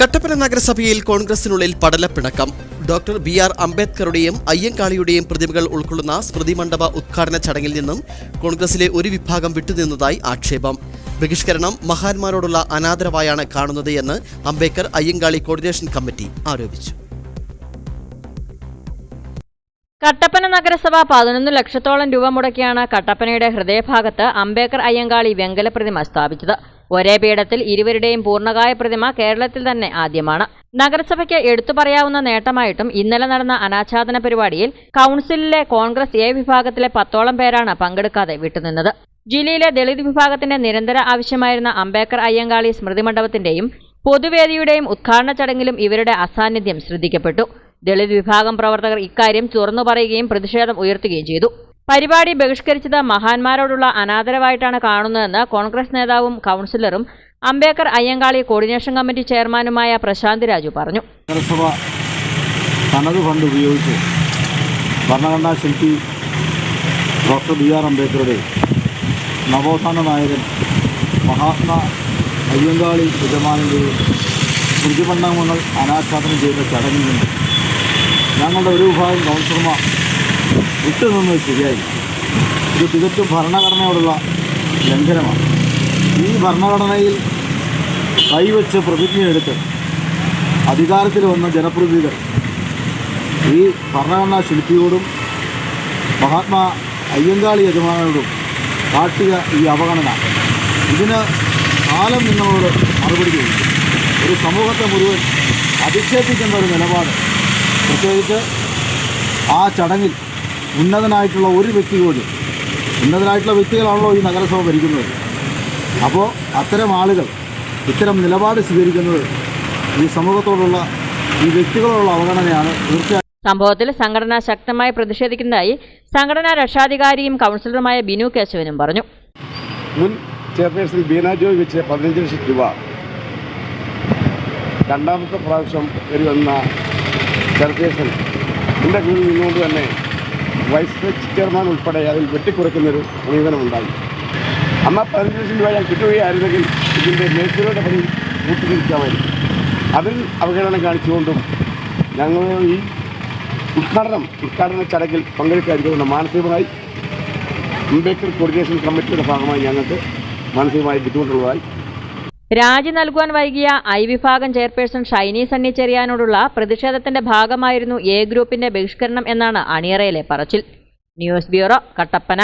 കട്ടപ്പന നഗരസഭയിൽ കോൺഗ്രസിനുള്ളിൽ പടലപ്പിണക്കം. ഡോക്ടർ ബി ആർ അംബേദ്കറുടെയും അയ്യങ്കാളിയുടെയും പ്രതിമകൾ ഉൾക്കൊള്ളുന്ന സ്മൃതി മണ്ഡപ ഉദ്ഘാടന ചടങ്ങിൽ നിന്നും കോൺഗ്രസിലെ ഒരു വിഭാഗം വിട്ടുനിന്നതായി ആക്ഷേപം. ബഹിഷ്കരണം മഹാന്മാരോടുള്ള അനാദരവായാണ് കാണുന്നത് എന്ന് അംബേദ്കർ അയ്യങ്കാളി കോർഡിനേഷൻ കമ്മിറ്റി ആരോപിച്ചു. കട്ടപ്പന നഗരസഭ പതിനൊന്ന് ലക്ഷത്തോളം രൂപ മുടക്കിയാണ് കട്ടപ്പനയുടെ ഹൃദയഭാഗത്ത് അംബേദ്കർ അയ്യങ്കാളി വെങ്കല പ്രതിമ സ്ഥാപിച്ചത്. ഒരേ പീഠത്തിൽ ഇരുവരുടെയും പൂർണകായ പ്രതിമ കേരളത്തിൽ തന്നെ ആദ്യമാണ്. നഗരസഭയ്ക്ക് എടുത്തു പറയാവുന്ന നേട്ടമായിട്ടും ഇന്നലെ നടന്ന അനാച്ഛാദന പരിപാടിയിൽ കൗൺസിലിലെ കോൺഗ്രസ് എ വിഭാഗത്തിലെ പത്തോളം പേരാണ് പങ്കെടുക്കാതെ വിട്ടുനിന്നത്. ജില്ലയിലെ ദളിത് വിഭാഗത്തിന്റെ നിരന്തര ആവശ്യമായിരുന്ന അംബേദ്കർ അയ്യങ്കാളി സ്മൃതി മണ്ഡപത്തിന്റെയും പൊതുവേദിയുടെയും ഉദ്ഘാടന ചടങ്ങിലും ഇവരുടെ അസാന്നിധ്യം ശ്രദ്ധിക്കപ്പെട്ടു. ദളിത് വിഭാഗം പ്രവർത്തകർ ഇക്കാര്യം തുറന്നു പറയുകയും പ്രതിഷേധം ഉയർത്തുകയും ചെയ്തു. പരിപാടി ബഹിഷ്കരിച്ചത് മഹാന്മാരോടുള്ള അനാദരവായിട്ടാണ് കാണുന്നതെന്ന് കോൺഗ്രസ് നേതാവും കൗൺസിലറും അംബേദ്കർ അയ്യങ്കാളി കോർഡിനേഷൻ കമ്മിറ്റി ചെയർമാനുമായ പ്രശാന്ത് രാജു പറഞ്ഞു. നഗരസഭ ഫണ്ട് ഉപയോഗിച്ച് ഭരണഘടനാ ശില്പി ഡോക്ടർ ബി ആർ അംബേദ്കറുടെ നവോത്ഥാന നായകൻ മഹാത്മാ അയ്യങ്കാളി യജമാനന്റെയും സ്മൃതിമണ്ഡപങ്ങൾ അനാച്ഛാദനം ചെയ്യുന്ന ചടങ്ങിൽ നിന്ന് ഞങ്ങളുടെ ഒരു വിഭാഗം കൗൺസിലർമാർ വിട്ടുനിന്നത് ശരിയായി ഇത് തികച്ചും ഭരണഘടനയോടുള്ള ലംഘനമാണ്. ഈ ഭരണഘടനയിൽ കൈവച്ച് പ്രതിജ്ഞയെടുത്ത് അധികാരത്തിൽ വന്ന ജനപ്രതിനിധികൾ ഈ ഭരണഘടനാ ശില്പിയോടും മഹാത്മാ അയ്യങ്കാളി യജമാനോടും കാട്ടിയ ഈ അവഗണന ഇതിന് കാലം നിങ്ങളോട് മറുപടി ചോദിക്കും. ഒരു സമൂഹത്തെ മുഴുവൻ അധിക്ഷേപിക്കുന്ന ഒരു നിലപാട്. പ്രത്യേകിച്ച് ആ ചടങ്ങിൽ ഉന്നതനായിട്ടുള്ള ഒരു വ്യക്തി പോലും ഉന്നതനായിട്ടുള്ള വ്യക്തികളാണല്ലോ ഈ നഗരസഭ ഭരിക്കുന്നത്. അപ്പോൾ അത്തരം ആളുകൾ ഇത്തരം നിലപാട് സ്വീകരിക്കുന്നത് ഈ സമൂഹത്തോടുള്ള ഈ വ്യക്തികളോടുള്ള അവഗണനയാണ് തീർച്ചയായും. സംഭവത്തിൽ സംഘടന ശക്തമായി പ്രതിഷേധിക്കുന്നതായി സംഘടനാ രക്ഷാധികാരിയും കൗൺസിലറുമായ ബിനു കേശവനും പറഞ്ഞു. മുൻ ചെയർപേഴ്സൺ ബീന ജോയ് വെച്ച് പതിനഞ്ച് ലക്ഷം രൂപ. രണ്ടാമത്തെ പ്രാവശ്യം വരുമെന്ന വന്ന ചെയർപേഴ്സൺ എന്റെ കീഴിൽ നിന്നുകൊണ്ട് തന്നെ വൈസ് ചെയർമാൻ ഉൾപ്പെടെ അതിൽ വെട്ടിക്കുറയ്ക്കുന്നൊരു സമീപനമുണ്ടായി. അമ്മ പതിനഞ്ച് ലക്ഷം രൂപ കിട്ടുകയായിരുന്നെങ്കിൽ ഇതിന്റെ മേഖലയുടെ പണി പൂർത്തീകരിക്കാമായിരുന്നു. അതിൽ അവഗണന കാണിച്ചുകൊണ്ടും ഞങ്ങൾ ഈ ഉദ്ഘാടനം ഉദ്ഘാടന ചടങ്ങിൽ പങ്കെടുക്കാതിരിക്കുന്ന മാനസികമായി അംബേദ്കർ കോർഡിനേഷൻ കമ്മിറ്റിയുടെ ഭാഗമായി ഞങ്ങൾക്ക് മാനസികമായി ബുദ്ധിമുട്ടുള്ളതായി രാജി നൽകുവാൻ വൈകിയ ഐ വിഭാഗം ചെയർപേഴ്സൺ ഷൈനി സണ്ണി ചെറിയാനോടുള്ള പ്രതിഷേധത്തിന്റെ ഭാഗമായിരുന്നു എ ഗ്രൂപ്പിന്റെ ബഹിഷ്കരണം എന്നാണ് അണിയറയിലെ പറച്ചിൽ. News bureau Kattappana.